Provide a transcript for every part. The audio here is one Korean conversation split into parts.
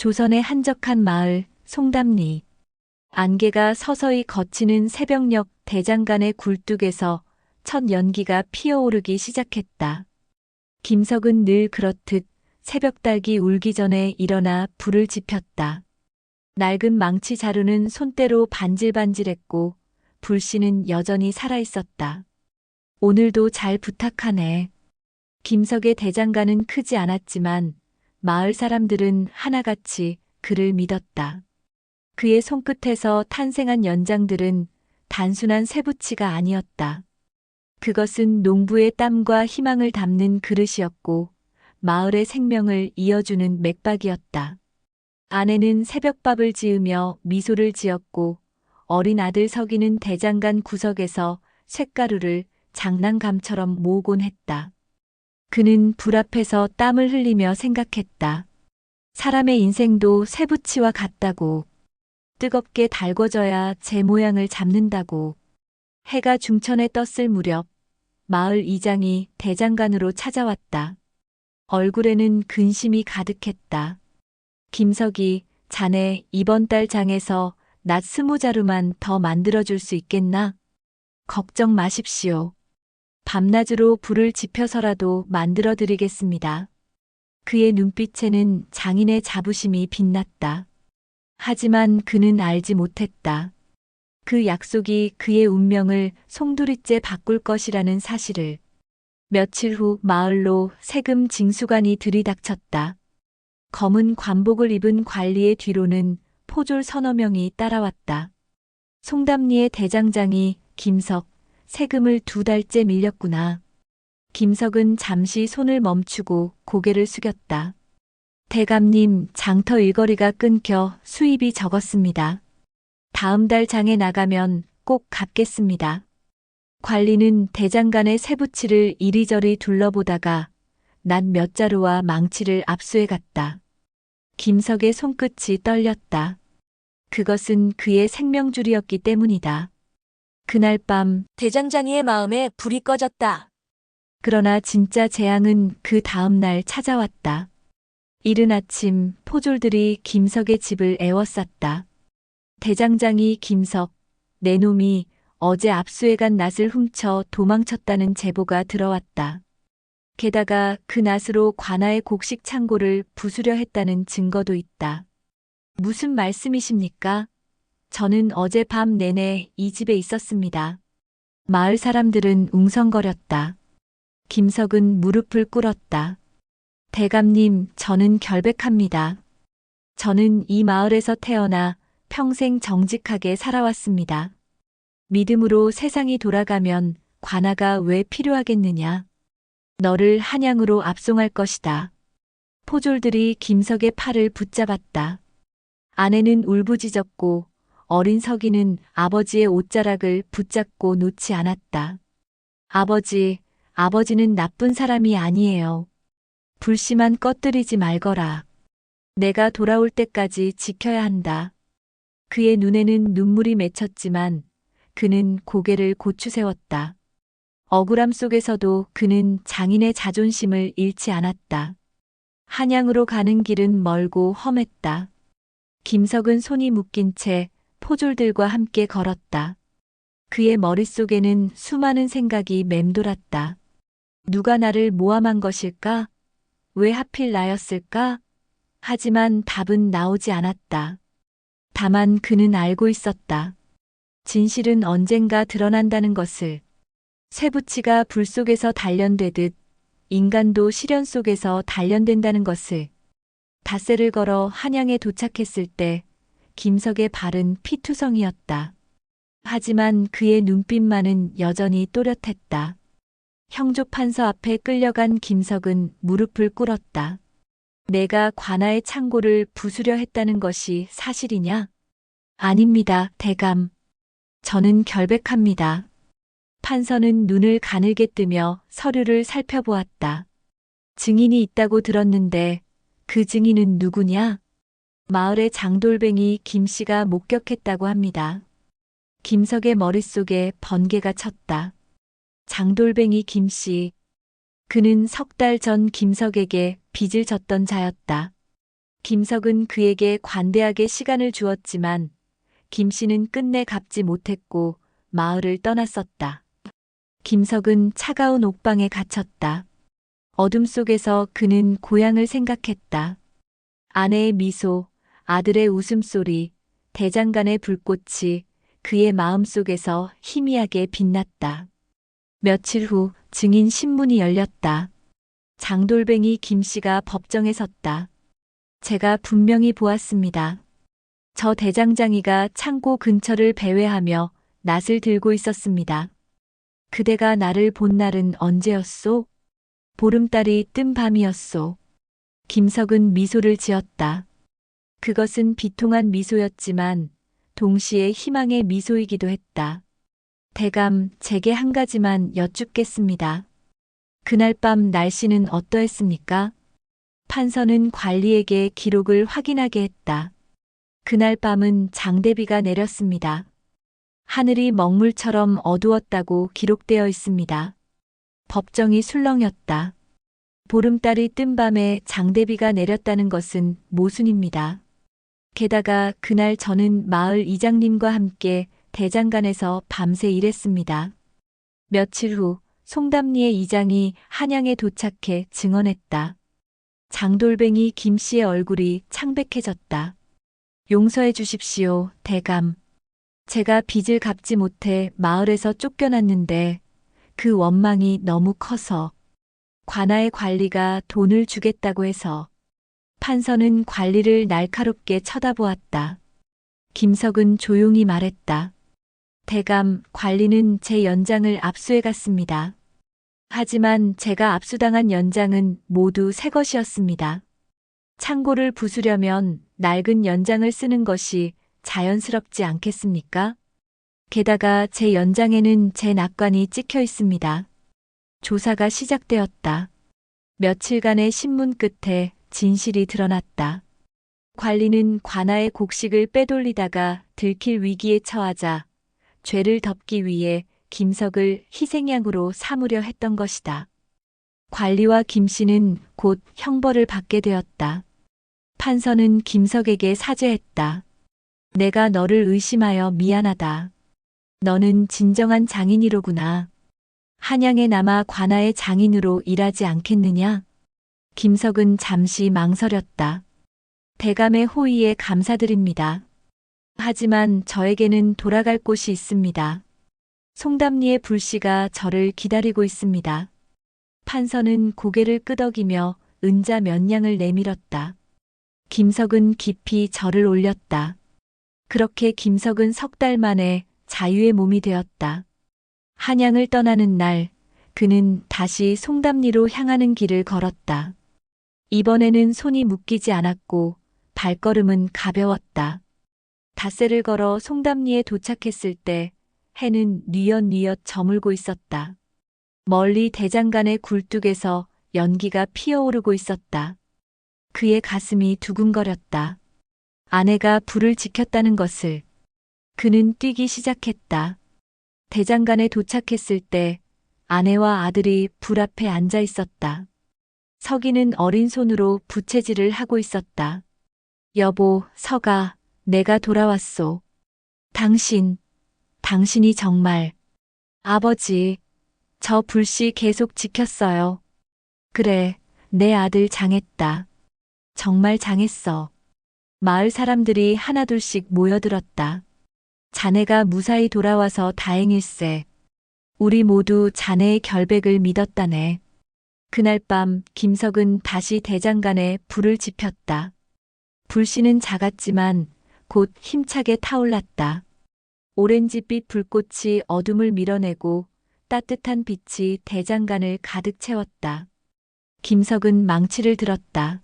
조선의 한적한 마을 송담리. 안개가 서서히 걷히는 새벽녘 대장간의 굴뚝에서 첫 연기가 피어오르기 시작했다. 김석은 늘 그렇듯 새벽닭이 울기 전에 일어나 불을 지폈다. 낡은 망치 자루는 손때로 반질반질했고 불씨는 여전히 살아있었다. 오늘도 잘 부탁하네. 김석의 대장간은 크지 않았지만 마을 사람들은 하나같이 그를 믿었다. 그의 손끝에서 탄생한 연장들은 단순한 쇠붙이가 아니었다. 그것은 농부의 땀과 희망을 담는 그릇이었고 마을의 생명을 이어주는 맥박이었다. 아내는 새벽밥을 지으며 미소를 지었고 어린 아들 석이는 대장간 구석에서 쇳가루를 장난감처럼 모으곤 했다. 그는 불 앞에서 땀을 흘리며 생각했다. 사람의 인생도 쇠붙이와 같다고. 뜨겁게 달궈져야 제 모양을 잡는다고. 해가 중천에 떴을 무렵 마을 이장이 대장간으로 찾아왔다. 얼굴에는 근심이 가득했다. 김석이 자네 이번 달 장에서 낫 스무 자루만 더 만들어줄 수 있겠나? 걱정 마십시오. 밤낮으로 불을 지펴서라도 만들어 드리겠습니다. 그의 눈빛에는 장인의 자부심이 빛났다. 하지만 그는 알지 못했다. 그 약속이 그의 운명을 송두리째 바꿀 것이라는 사실을. 며칠 후 마을로 세금 징수관이 들이닥쳤다. 검은 관복을 입은 관리의 뒤로는 포졸 서너 명이 따라왔다. 송담리의 대장장이 김석, 세금을 두 달째 밀렸구나. 김석은 잠시 손을 멈추고 고개를 숙였다. 대감님, 장터 일거리가 끊겨 수입이 적었습니다. 다음 달 장에 나가면 꼭 갚겠습니다. 관리는 대장간의 세부치를 이리저리 둘러보다가 낫몇 자루와 망치를 압수해 갔다. 김석의 손끝이 떨렸다. 그것은 그의 생명줄이었기 때문이다. 그날 밤 대장장이의 마음에 불이 꺼졌다. 그러나 진짜 재앙은 그 다음 날 찾아왔다. 이른 아침 포졸들이 김석의 집을 애워쌌다. 대장장이 김석, 내 놈이 어제 압수해간 낫을 훔쳐 도망쳤다는 제보가 들어왔다. 게다가 그 낫으로 관아의 곡식 창고를 부수려 했다는 증거도 있다. 무슨 말씀이십니까? 저는 어제 밤 내내 이 집에 있었습니다. 마을 사람들은 웅성거렸다. 김석은 무릎을 꿇었다. 대감님, 저는 결백합니다. 저는 이 마을에서 태어나 평생 정직하게 살아왔습니다. 믿음으로 세상이 돌아가면 관아가 왜 필요하겠느냐? 너를 한양으로 압송할 것이다. 포졸들이 김석의 팔을 붙잡았다. 아내는 울부짖었고 어린 석이는 아버지의 옷자락을 붙잡고 놓지 않았다. 아버지, 아버지는 나쁜 사람이 아니에요. 불씨만 꺼뜨리지 말거라. 내가 돌아올 때까지 지켜야 한다. 그의 눈에는 눈물이 맺혔지만 그는 고개를 고추세웠다. 억울함 속에서도 그는 장인의 자존심을 잃지 않았다. 한양으로 가는 길은 멀고 험했다. 김석은 손이 묶인 채 포졸들과 함께 걸었다. 그의 머릿속에는 수많은 생각이 맴돌았다. 누가 나를 모함한 것일까? 왜 하필 나였을까? 하지만 답은 나오지 않았다. 다만 그는 알고 있었다. 진실은 언젠가 드러난다는 것을. 쇠붙이가 불 속에서 단련되듯 인간도 시련 속에서 단련된다는 것을. 닷새를 걸어 한양에 도착했을 때 김석의 발은 피투성이었다. 하지만 그의 눈빛만은 여전히 또렷했다. 형조 판서 앞에 끌려간 김석은 무릎을 꿇었다. 내가 관아의 창고를 부수려 했다는 것이 사실이냐? 아닙니다, 대감. 저는 결백합니다. 판서는 눈을 가늘게 뜨며 서류를 살펴보았다. 증인이 있다고 들었는데 그 증인은 누구냐? 마을의 장돌뱅이 김 씨가 목격했다고 합니다. 김석의 머릿속에 번개가 쳤다. 장돌뱅이 김 씨. 그는 석 달 전 김석에게 빚을 졌던 자였다. 김석은 그에게 관대하게 시간을 주었지만 김 씨는 끝내 갚지 못했고 마을을 떠났었다. 김석은 차가운 옥방에 갇혔다. 어둠 속에서 그는 고향을 생각했다. 아내의 미소, 아들의 웃음소리, 대장간의 불꽃이 그의 마음 속에서 희미하게 빛났다. 며칠 후 증인 신문이 열렸다. 장돌뱅이 김 씨가 법정에 섰다. 제가 분명히 보았습니다. 저 대장장이가 창고 근처를 배회하며 낫을 들고 있었습니다. 그대가 나를 본 날은 언제였소? 보름달이 뜬 밤이었소. 김석은 미소를 지었다. 그것은 비통한 미소였지만 동시에 희망의 미소이기도 했다. 대감, 제게 한 가지만 여쭙겠습니다. 그날 밤 날씨는 어떠했습니까? 판서는 관리에게 기록을 확인하게 했다. 그날 밤은 장대비가 내렸습니다. 하늘이 먹물처럼 어두웠다고 기록되어 있습니다. 법정이 술렁였다. 보름달이 뜬 밤에 장대비가 내렸다는 것은 모순입니다. 게다가 그날 저는 마을 이장님과 함께 대장간에서 밤새 일했습니다. 며칠 후 송담리의 이장이 한양에 도착해 증언했다. 장돌뱅이 김 씨의 얼굴이 창백해졌다. 용서해 주십시오, 대감. 제가 빚을 갚지 못해 마을에서 쫓겨났는데 그 원망이 너무 커서 관아의 관리가 돈을 주겠다고 해서 판서는 관리를 날카롭게 쳐다보았다. 김석은 조용히 말했다. 대감, 관리는 제 연장을 압수해 갔습니다. 하지만 제가 압수당한 연장은 모두 새 것이었습니다. 창고를 부수려면 낡은 연장을 쓰는 것이 자연스럽지 않겠습니까? 게다가 제 연장에는 제 낙관이 찍혀 있습니다. 조사가 시작되었다. 며칠간의 신문 끝에 진실이 드러났다. 관리는 관아의 곡식을 빼돌리다가 들킬 위기에 처하자 죄를 덮기 위해 김석을 희생양으로 삼으려 했던 것이다. 관리와 김 씨는 곧 형벌을 받게 되었다. 판서는 김석에게 사죄했다. 내가 너를 의심하여 미안하다. 너는 진정한 장인이로구나. 한양에 남아 관아의 장인으로 일하지 않겠느냐? 김석은 잠시 망설였다. 대감의 호의에 감사드립니다. 하지만 저에게는 돌아갈 곳이 있습니다. 송담리의 불씨가 저를 기다리고 있습니다. 판서는 고개를 끄덕이며 은자 몇 냥을 내밀었다. 김석은 깊이 절을 올렸다. 그렇게 김석은 석 달 만에 자유의 몸이 되었다. 한양을 떠나는 날, 그는 다시 송담리로 향하는 길을 걸었다. 이번에는 손이 묶이지 않았고 발걸음은 가벼웠다. 닷새를 걸어 송담리에 도착했을 때 해는 뉘엿뉘엿 저물고 있었다. 멀리 대장간의 굴뚝에서 연기가 피어오르고 있었다. 그의 가슴이 두근거렸다. 아내가 불을 지켰다는 것을 그는 뛰기 시작했다. 대장간에 도착했을 때 아내와 아들이 불 앞에 앉아 있었다. 서기는 어린 손으로 부채질을 하고 있었다. 여보, 서가, 내가 돌아왔소. 당신, 당신이 정말. 아버지, 저 불씨 계속 지켰어요. 그래, 내 아들 장했다. 정말 장했어. 마을 사람들이 하나둘씩 모여들었다. 자네가 무사히 돌아와서 다행일세. 우리 모두 자네의 결백을 믿었다네. 그날 밤 김석은 다시 대장간에 불을 지폈다. 불씨는 작았지만 곧 힘차게 타올랐다. 오렌지빛 불꽃이 어둠을 밀어내고 따뜻한 빛이 대장간을 가득 채웠다. 김석은 망치를 들었다.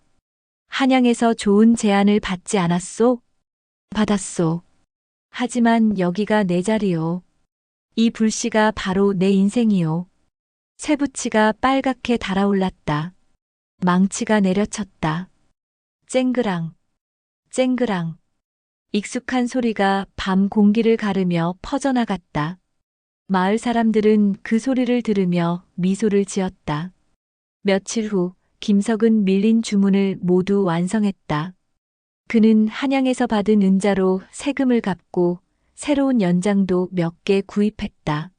한양에서 좋은 제안을 받지 않았소? 받았소. 하지만 여기가 내 자리요. 이 불씨가 바로 내 인생이요. 쇠붙이가 빨갛게 달아올랐다. 망치가 내려쳤다. 쨍그랑, 쨍그랑. 익숙한 소리가 밤 공기를 가르며 퍼져나갔다. 마을 사람들은 그 소리를 들으며 미소를 지었다. 며칠 후 김석은 밀린 주문을 모두 완성했다. 그는 한양에서 받은 은자로 세금을 갚고 새로운 연장도 몇 개 구입했다.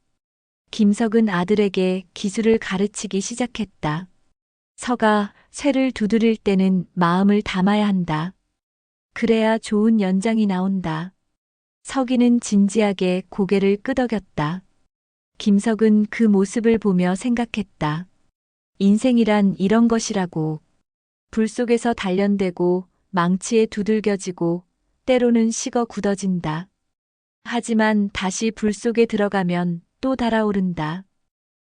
김석은 아들에게 기술을 가르치기 시작했다. 서가 쇠를 두드릴 때는 마음을 담아야 한다. 그래야 좋은 연장이 나온다. 서기는 진지하게 고개를 끄덕였다. 김석은 그 모습을 보며 생각했다. 인생이란 이런 것이라고. 불 속에서 단련되고 망치에 두들겨지고 때로는 식어 굳어진다. 하지만 다시 불 속에 들어가면 또 달아오른다.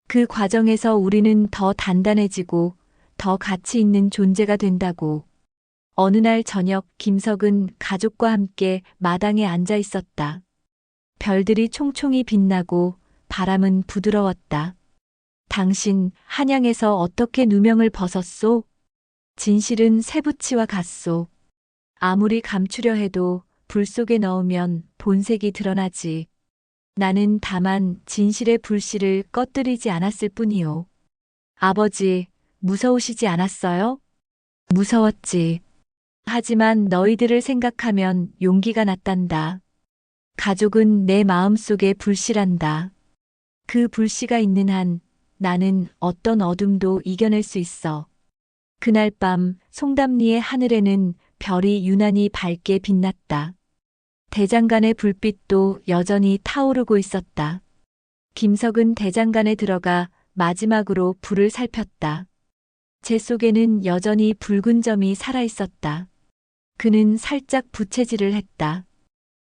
그 과정에서 우리는 더 단단해지고 더 가치 있는 존재가 된다고. 어느 날 저녁 김석은 가족과 함께 마당에 앉아 있었다. 별들이 총총히 빛나고 바람은 부드러웠다. 당신 한양에서 어떻게 누명을 벗었소? 진실은 새부치와 같소. 아무리 감추려 해도 불 속에 넣으면 본색이 드러나지. 나는 다만 진실의 불씨를 꺼뜨리지 않았을 뿐이요. 아버지, 무서우시지 않았어요? 무서웠지. 하지만 너희들을 생각하면 용기가 났단다. 가족은 내 마음속에 불씨란다. 그 불씨가 있는 한 나는 어떤 어둠도 이겨낼 수 있어. 그날 밤 송담리의 하늘에는 별이 유난히 밝게 빛났다. 대장간의 불빛도 여전히 타오르고 있었다. 김석은 대장간에 들어가 마지막으로 불을 살폈다. 제 속에는 여전히 붉은 점이 살아 있었다. 그는 살짝 부채질을 했다.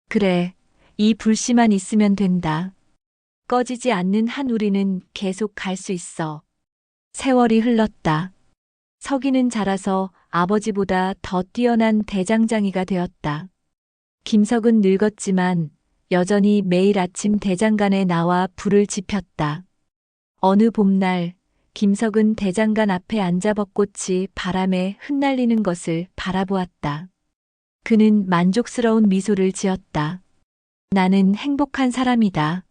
그래, 이 불씨만 있으면 된다. 꺼지지 않는 한 우리는 계속 갈 수 있어. 세월이 흘렀다. 서기는 자라서 아버지보다 더 뛰어난 대장장이가 되었다. 김석은 늙었지만 여전히 매일 아침 대장간에 나와 불을 지폈다. 어느 봄날 김석은 대장간 앞에 앉아 벚꽃이 바람에 흩날리는 것을 바라보았다. 그는 만족스러운 미소를 지었다. 나는 행복한 사람이다.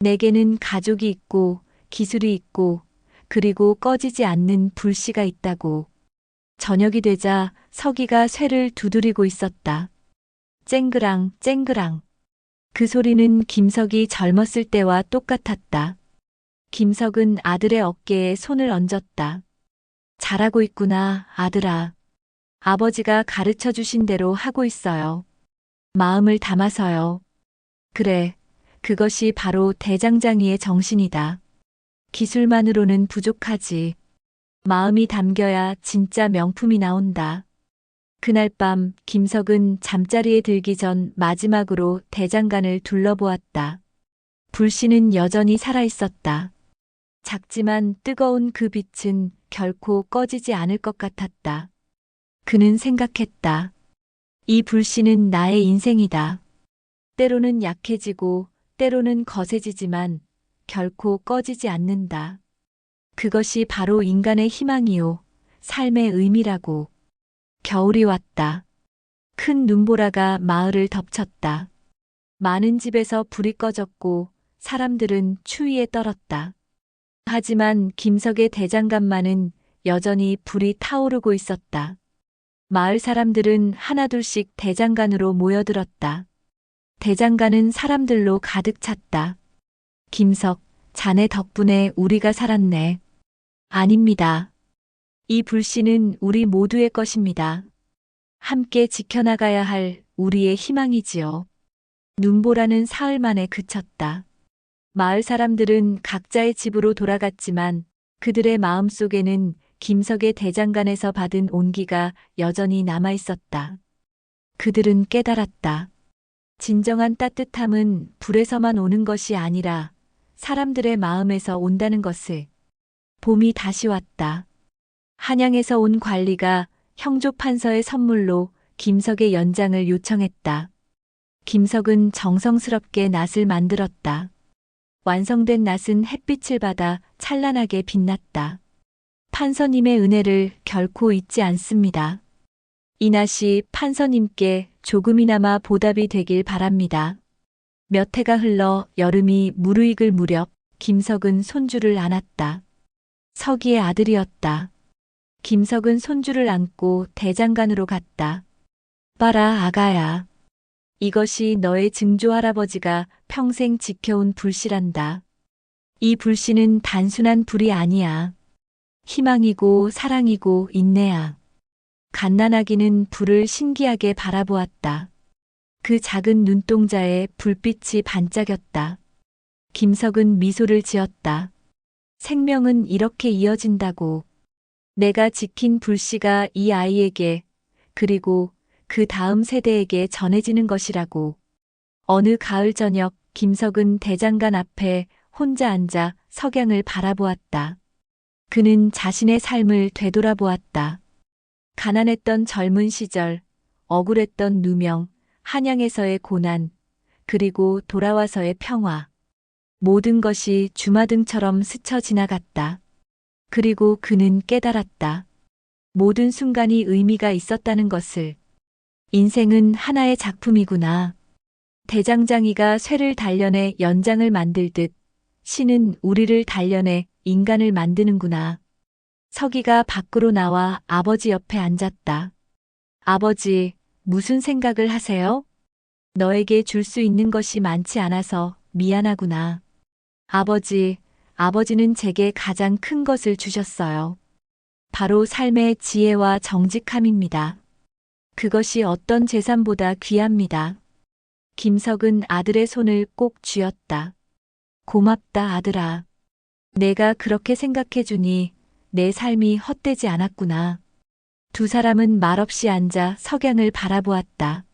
내게는 가족이 있고 기술이 있고 그리고 꺼지지 않는 불씨가 있다고. 저녁이 되자 서기가 쇠를 두드리고 있었다. 쨍그랑 쨍그랑. 그 소리는 김석이 젊었을 때와 똑같았다. 김석은 아들의 어깨에 손을 얹었다. 잘하고 있구나, 아들아. 아버지가 가르쳐 주신 대로 하고 있어요. 마음을 담아서요. 그래, 그것이 바로 대장장이의 정신이다. 기술만으로는 부족하지. 마음이 담겨야 진짜 명품이 나온다. 그날 밤 김석은 잠자리에 들기 전 마지막으로 대장간을 둘러보았다. 불씨는 여전히 살아있었다. 작지만 뜨거운 그 빛은 결코 꺼지지 않을 것 같았다. 그는 생각했다. 이 불씨는 나의 인생이다. 때로는 약해지고 때로는 거세지지만 결코 꺼지지 않는다. 그것이 바로 인간의 희망이요. 삶의 의미라고. 겨울이 왔다. 큰 눈보라가 마을을 덮쳤다. 많은 집에서 불이 꺼졌고 사람들은 추위에 떨었다. 하지만 김석의 대장간만은 여전히 불이 타오르고 있었다. 마을 사람들은 하나둘씩 대장간으로 모여들었다. 대장간은 사람들로 가득 찼다. 김석, 자네 덕분에 우리가 살았네. 아닙니다. 이 불씨는 우리 모두의 것입니다. 함께 지켜나가야 할 우리의 희망이지요. 눈보라는 사흘 만에 그쳤다. 마을 사람들은 각자의 집으로 돌아갔지만 그들의 마음 속에는 김석의 대장간에서 받은 온기가 여전히 남아 있었다. 그들은 깨달았다. 진정한 따뜻함은 불에서만 오는 것이 아니라 사람들의 마음에서 온다는 것을. 봄이 다시 왔다. 한양에서 온 관리가 형조 판서의 선물로 김석의 연장을 요청했다. 김석은 정성스럽게 낫을 만들었다. 완성된 낫은 햇빛을 받아 찬란하게 빛났다. 판서님의 은혜를 결코 잊지 않습니다. 이 낫이 판서님께 조금이나마 보답이 되길 바랍니다. 몇 해가 흘러 여름이 무르익을 무렵 김석은 손주를 안았다. 서기의 아들이었다. 김석은 손주를 안고 대장간으로 갔다. 봐라, 아가야. 이것이 너의 증조 할아버지가 평생 지켜온 불씨란다. 이 불씨는 단순한 불이 아니야. 희망이고 사랑이고 인내야. 갓난아기는 불을 신기하게 바라보았다. 그 작은 눈동자에 불빛이 반짝였다. 김석은 미소를 지었다. 생명은 이렇게 이어진다고. 내가 지킨 불씨가 이 아이에게, 그리고 그 다음 세대에게 전해지는 것이라고. 어느 가을 저녁 김석은 대장간 앞에 혼자 앉아 석양을 바라보았다. 그는 자신의 삶을 되돌아보았다. 가난했던 젊은 시절, 억울했던 누명, 한양에서의 고난, 그리고 돌아와서의 평화. 모든 것이 주마등처럼 스쳐 지나갔다. 그리고 그는 깨달았다. 모든 순간이 의미가 있었다는 것을. 인생은 하나의 작품이구나. 대장장이가 쇠를 단련해 연장을 만들듯 신은 우리를 단련해 인간을 만드는구나. 서기가 밖으로 나와 아버지 옆에 앉았다. 아버지, 무슨 생각을 하세요? 너에게 줄 수 있는 것이 많지 않아서 미안하구나. 아버지, 아버지는 제게 가장 큰 것을 주셨어요. 바로 삶의 지혜와 정직함입니다. 그것이 어떤 재산보다 귀합니다. 김석은 아들의 손을 꼭 쥐었다. 고맙다, 아들아. 내가 그렇게 생각해주니 내 삶이 헛되지 않았구나. 두 사람은 말없이 앉아 석양을 바라보았다.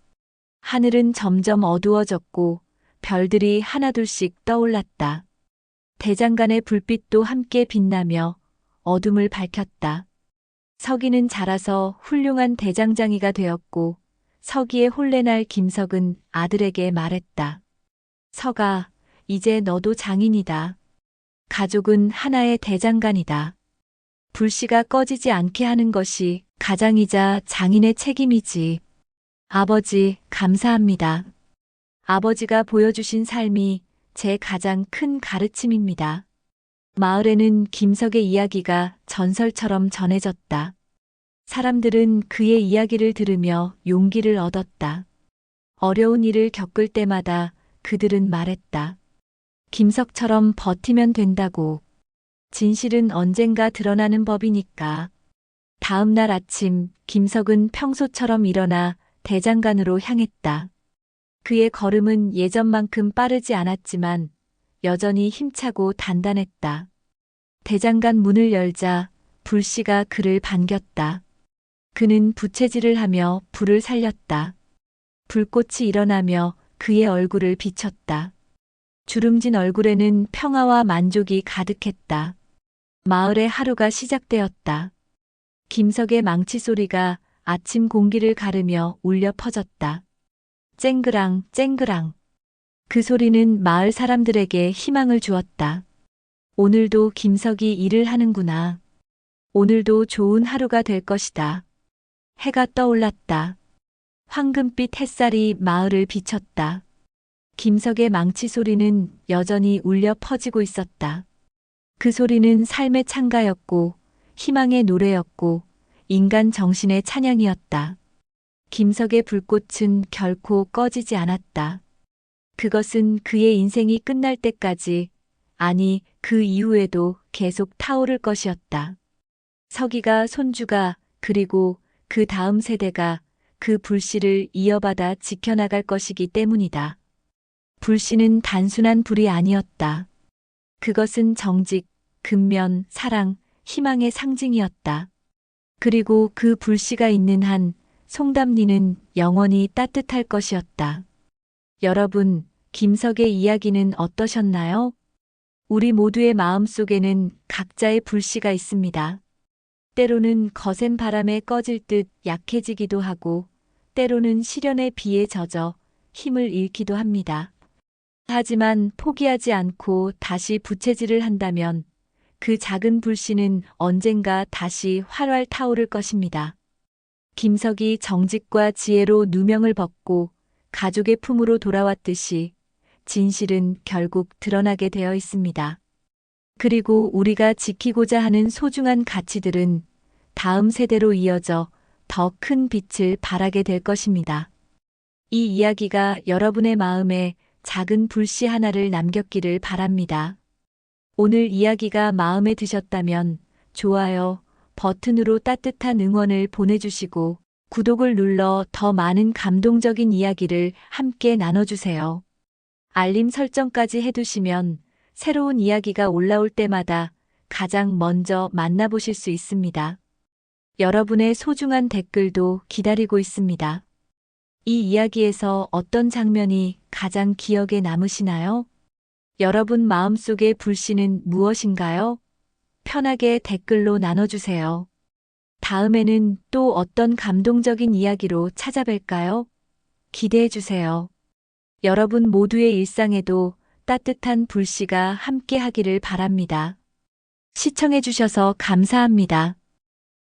하늘은 점점 어두워졌고 별들이 하나둘씩 떠올랐다. 대장간의 불빛도 함께 빛나며 어둠을 밝혔다. 서기는 자라서 훌륭한 대장장이가 되었고 서기의 홀레날 김석은 아들에게 말했다. 서가, 이제 너도 장인이다. 가족은 하나의 대장간이다. 불씨가 꺼지지 않게 하는 것이 가장이자 장인의 책임이지. 아버지, 감사합니다. 아버지가 보여주신 삶이 제 가장 큰 가르침입니다. 마을에는 김석의 이야기가 전설처럼 전해졌다. 사람들은 그의 이야기를 들으며 용기를 얻었다. 어려운 일을 겪을 때마다 그들은 말했다. 김석처럼 버티면 된다고. 진실은 언젠가 드러나는 법이니까. 다음 날 아침 김석은 평소처럼 일어나 대장간으로 향했다. 그의 걸음은 예전만큼 빠르지 않았지만 여전히 힘차고 단단했다. 대장간 문을 열자 불씨가 그를 반겼다. 그는 부채질을 하며 불을 살렸다. 불꽃이 일어나며 그의 얼굴을 비췄다. 주름진 얼굴에는 평화와 만족이 가득했다. 마을의 하루가 시작되었다. 김석의 망치 소리가 아침 공기를 가르며 울려 퍼졌다. 쨍그랑 쨍그랑. 그 소리는 마을 사람들에게 희망을 주었다. 오늘도 김석이 일을 하는구나. 오늘도 좋은 하루가 될 것이다. 해가 떠올랐다. 황금빛 햇살이 마을을 비쳤다. 김석의 망치 소리는 여전히 울려 퍼지고 있었다. 그 소리는 삶의 찬가였고, 희망의 노래였고, 인간 정신의 찬양이었다. 김석의 불꽃은 결코 꺼지지 않았다. 그것은 그의 인생이 끝날 때까지, 아니, 그 이후에도 계속 타오를 것이었다. 서기가 손주가, 그리고 그 다음 세대가 그 불씨를 이어받아 지켜나갈 것이기 때문이다. 불씨는 단순한 불이 아니었다. 그것은 정직, 근면, 사랑, 희망의 상징이었다. 그리고 그 불씨가 있는 한 송담리는 영원히 따뜻할 것이었다. 여러분, 김석의 이야기는 어떠셨나요? 우리 모두의 마음 속에는 각자의 불씨가 있습니다. 때로는 거센 바람에 꺼질 듯 약해지기도 하고, 때로는 시련의 비에 젖어 힘을 잃기도 합니다. 하지만 포기하지 않고 다시 부채질을 한다면 그 작은 불씨는 언젠가 다시 활활 타오를 것입니다. 김석이 정직과 지혜로 누명을 벗고 가족의 품으로 돌아왔듯이 진실은 결국 드러나게 되어 있습니다. 그리고 우리가 지키고자 하는 소중한 가치들은 다음 세대로 이어져 더 큰 빛을 발하게 될 것입니다. 이 이야기가 여러분의 마음에 작은 불씨 하나를 남겼기를 바랍니다. 오늘 이야기가 마음에 드셨다면 좋아요 버튼으로 따뜻한 응원을 보내주시고 구독을 눌러 더 많은 감동적인 이야기를 함께 나눠주세요. 알림 설정까지 해두시면 새로운 이야기가 올라올 때마다 가장 먼저 만나보실 수 있습니다. 여러분의 소중한 댓글도 기다리고 있습니다. 이 이야기에서 어떤 장면이 가장 기억에 남으시나요? 여러분 마음속의 불씨는 무엇인가요? 편하게 댓글로 나눠주세요. 다음에는 또 어떤 감동적인 이야기로 찾아뵐까요? 기대해주세요. 여러분 모두의 일상에도 따뜻한 불씨가 함께 하기를 바랍니다. 시청해주셔서 감사합니다.